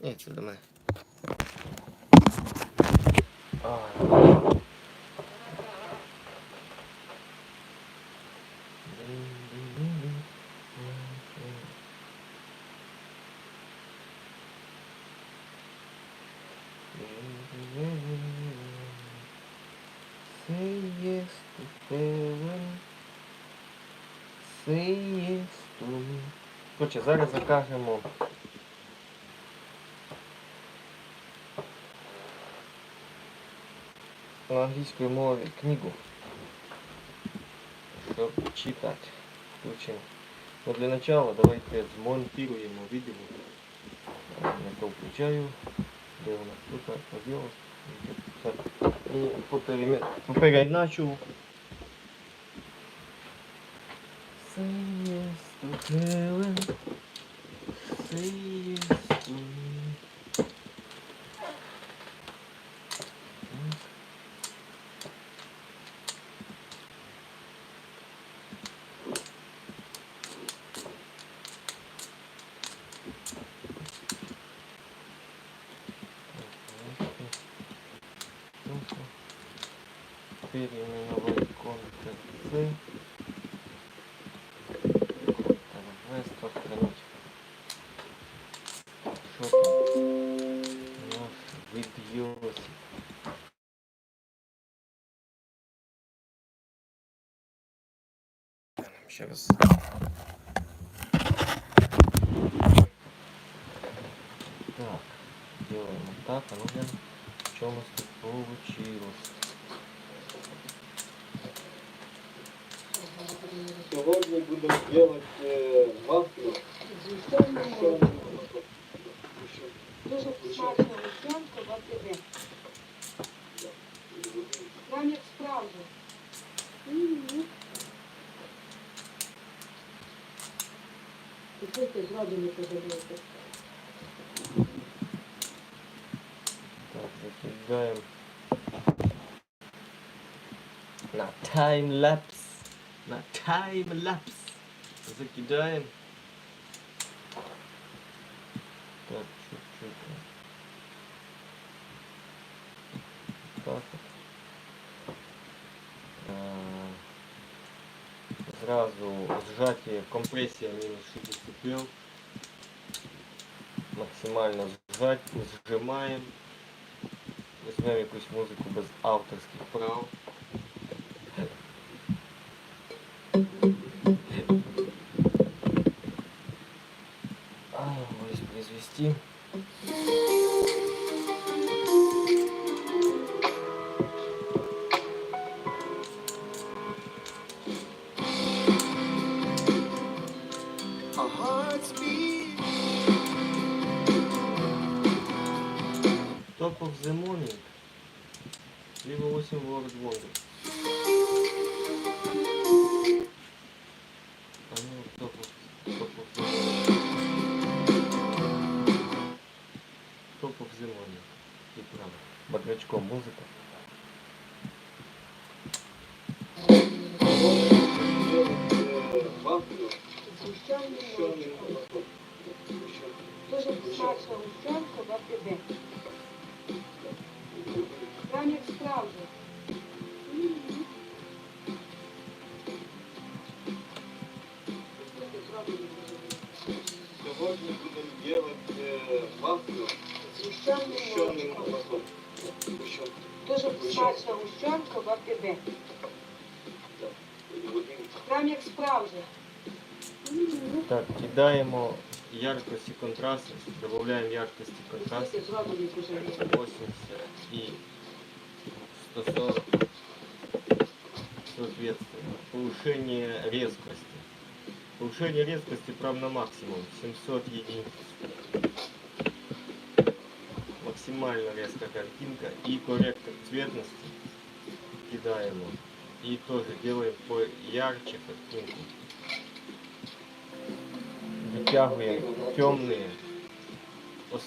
Ні, це до мене. А. Say yes to heaven. Say yes to me. Короче, зараз закажемо На англійської мові книгу. Щоб читати. Включимо. Но для начала давайте змонтируємо відео. Я то включаю. Де у нас тут поділось. І поперемі- попереначу. Say yes to heaven. Say yes to Переименовать Ctrl-C. Вест отклонить. Что там? Наш видеосик. Раз. Так, делаем вот так, а ну глянь, что у нас тут получилось. Сьогодні будемо робити е, вафлю. Дуже смачно вишенька в АТБ. Прям як. Так, закидаем на таймлапс. На таймлапс. Закидаем. Так, чуть-чуть. Так. А, Сразу сжатие, компрессия минус 60 Максимально сжать, сжимаем. Візьмемо якусь музику без авторських прав. Воспроизвести. Top of the morning. Либо 8 World Wonder. А ну, Top of, Молочком. молоко. Дуже смачна вишенька в АТБ. Прям як подобається. Сьогодні будемо робити вафлю. Згущеним з молочком. молоком. Дуже смачна гущенка в АТБ. Прям як справжня. Так, кидаємо яркость и контраст. Добавляем яркость и контраст. Купити зразу не пожалієте. 80 и 140 соответственно. Повышение резкости. Повышение резкости прям на максимум. 700 единиц. Максимально резкая картинка. И корректор цветности кидаем. его. И тоже делаем поярче картинку. Вытягиваем темные. ос-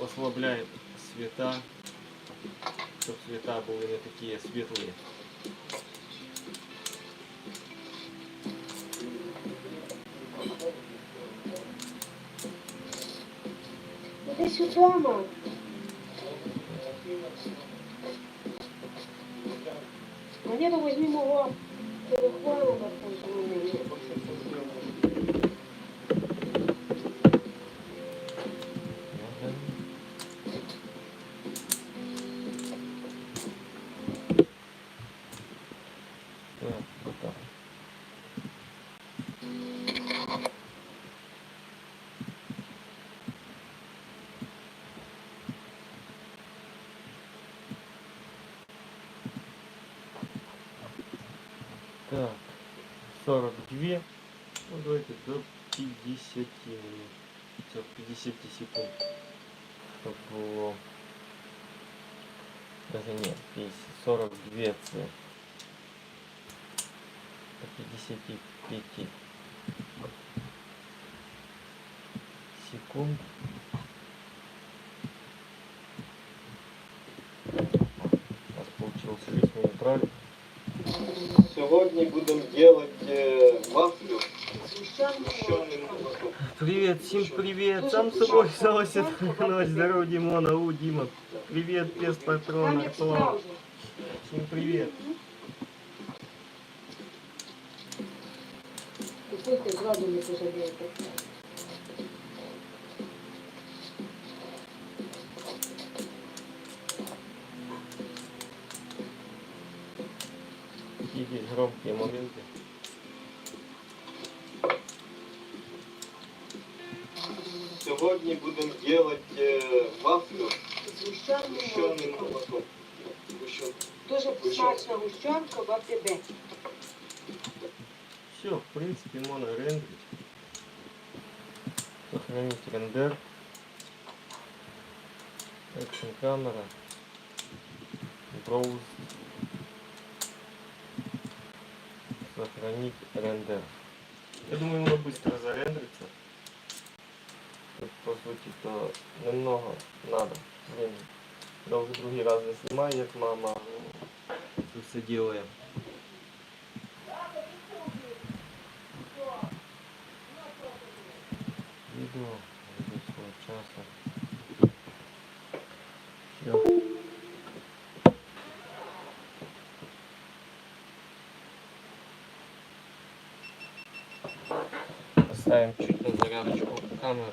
ос- ослабляем цвета, чтобы цвета были не такие светлые. Десь сюди, мам. Монету возьми мого телефона, так позвони. Так, 42. Ну, давайте до 50 минут. Це 50 секунд. Щоб було. Даже нет, 50, 42 це. До 55 секунд. У нас получилось 6 минут ралли. Сьогодні будемо робити вафлю Згущенку. з чорним молоком. Привет, всем привет! Сам с собой взялся ночь. Здорово, Димона, у, Дима. Привет, пес Там патрона, як Клава. справжня. Всем привет. Купуйте, зразу не пожалієте. Сьогодні будемо робити вафлю З чорним молоком. Дуже смачна гущенка в АПБ. Все, в принципе, можно рендерить. Сохранить рендер. Экшн камера. Броуз. Сохранить рендер. Я думаю, оно быстро зарендерится. По сути, то немного надо времени. Я уже другий раз не снимаю, як мама. Тут все делаем. Відео до свого часу. Все. Поставим чуть на зарядочку камеру.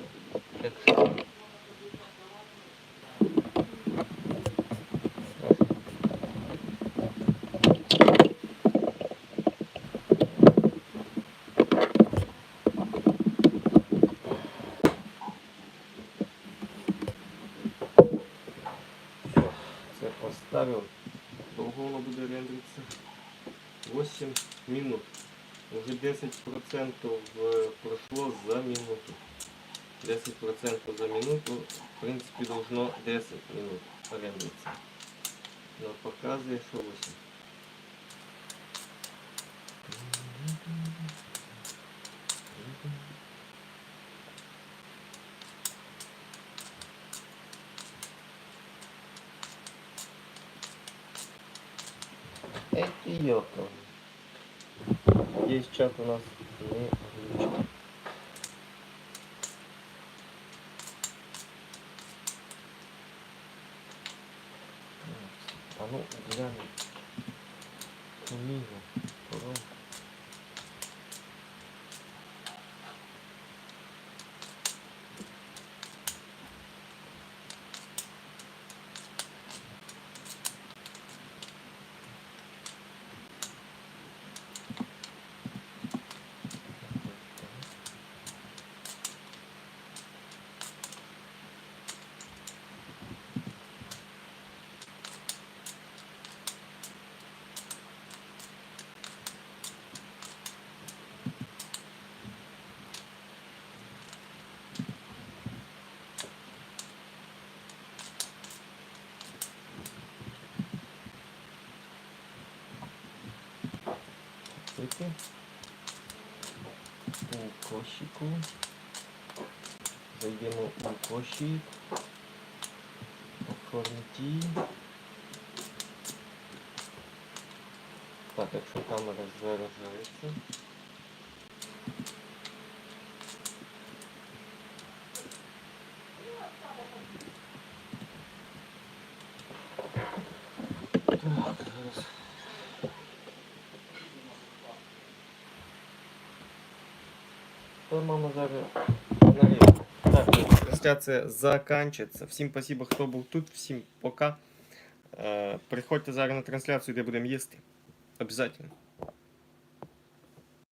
Поставив. Довго воно буде рендеритися? 8 минут. Уже 10% в- прошло за минуту. 10% за минуту, в принципе, должно 10 минут рендериться. Но показывает, что 8. Эй, ты ёпта. Здесь чат у нас не เขาด้านี่เหรอ kosiku. Pół kosiku. Zajdziemy u kosik. Oformity. Tak, jak się kamera zarazuje. Так, зараз. Та мама зараз наріже. Так, трансляція заканчується. Всім спасибо, хто був тут, всім пока. Е, Приходьте зараз на трансляцію, де будемо їсти. Обязательно.